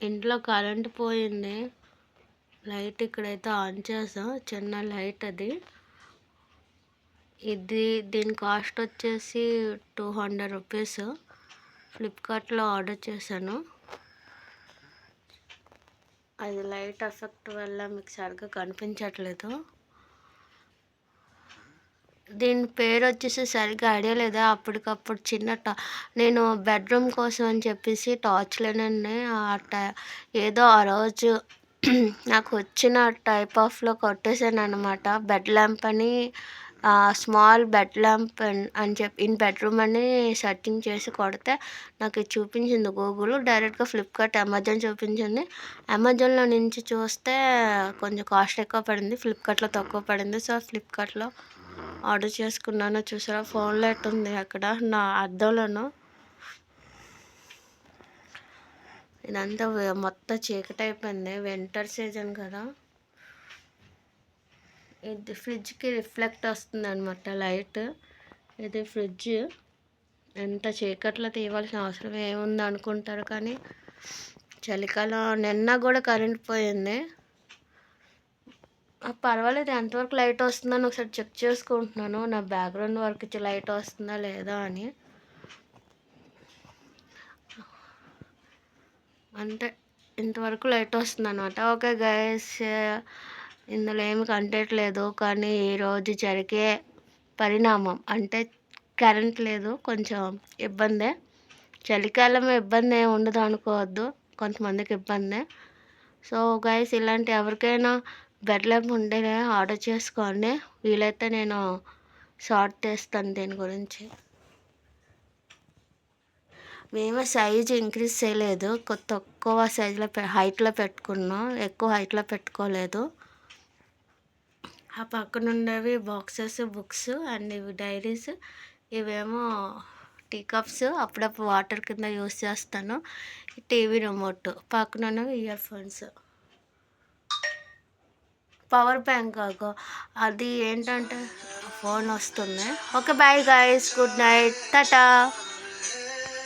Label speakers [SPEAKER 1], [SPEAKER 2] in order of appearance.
[SPEAKER 1] ఇంట్లో కరెంట్ పోయింది. లైట్ ఇక్కడైతే ఆన్ చేసాం. చిన్న లైట్ అది. ఇది దీని కాస్ట్ వచ్చేసి టూ హండ్రెడ్ రూపీస్. ఫ్లిప్కార్ట్లో ఆర్డర్ చేశాను. అది లైట్ ఎఫెక్ట్ వల్ల మీకు సరిగ్గా కనిపించట్లేదు. దీని పేరు వచ్చేసి సరిగ్గా ఐడియా లేదా? అప్పటికప్పుడు చిన్న టా నేను బెడ్రూమ్ కోసం అని చెప్పేసి టార్చ్లోనే ఏదో ఆ రోజు నాకు వచ్చిన టైప్ ఆఫ్లో కొట్టేసాను అనమాట బెడ్ ల్యాంప్ అని స్మాల్ బెడ్ ల్యాంప్ అని చెప్పి ఇన్ బెడ్రూమ్ అని సెట్టింగ్ చేసి కొడితే నాకు ఇది చూపించింది గూగుల్ డైరెక్ట్గా ఫ్లిప్కార్ట్ అమెజాన్ చూపించింది. అమెజాన్లో నుంచి చూస్తే కొంచెం కాస్ట్ ఎక్కువ పడింది. ఫ్లిప్కార్ట్లో తక్కువ పడింది. సో ఫ్లిప్కార్ట్లో ఆర్డర్ చేసుకున్నాను. చూసారా? ఫోన్లో ఉంది అక్కడ. నా అద్దంలోను. ఇదంతా మొత్తం చీకటి అయిపోయింది. వింటర్ సీజన్ కదా. ఇది ఫ్రిడ్జ్కి రిఫ్లెక్ట్ వస్తుంది అనమాట లైట్. ఇది ఫ్రిడ్జ్. ఎంత చీకట్లో తీయవలసిన అవసరం ఏముంది అనుకుంటారు కానీ చలికాలం నిన్న కూడా కరెంట్ పోయింది. పర్వాలేదు. ఎంతవరకు లైట్ వస్తుందని ఒకసారి చెక్ చేసుకుంటున్నాను. నా బ్యాక్గ్రౌండ్ వర్క్ లైట్ వస్తుందా లేదా అని. అంటే ఇంతవరకు లైట్ వస్తుంది అనమాట ఓకే గైస్ ఇందులో ఏమి కంటెంట్ లేదు. కానీ ఈరోజు జరిగే పరిణామం అంటే కరెంట్ లేదు. కొంచెం ఇబ్బందే. చలికాలం ఇబ్బంది ఏమి ఉండదు అనుకోవద్దు. కొంతమందికి ఇబ్బందే. సో గైస్ ఇలాంటి ఎవరికైనా బెడ్ ల్యాంప్ ఆర్డర్ చేసుకోండి. వీలైతే నేను షార్ట్ చేస్తాను దీని గురించి. మేము సైజ్ ఇంక్రీజ్ చేయలేదు. తక్కువ సైజులో హైట్లో పెట్టుకున్నాం ఎక్కువ హైట్లో పెట్టుకోలేదు. ఆ పక్కన ఉండేవి బాక్సెస్ బుక్స్ అండ్ ఇవి డైరీస్. ఇవేమో టీ కప్స్. అప్పుడప్పుడు వాటర్ కింద యూస్ చేస్తాను. TV remote. పక్కన ఉన్నవి ఇయర్ ఫోన్స్. పవర్ బ్యాంక్ అది ఏంటంటే ఫోన్ వస్తుంది. Okay bye guys. Good night. Tata.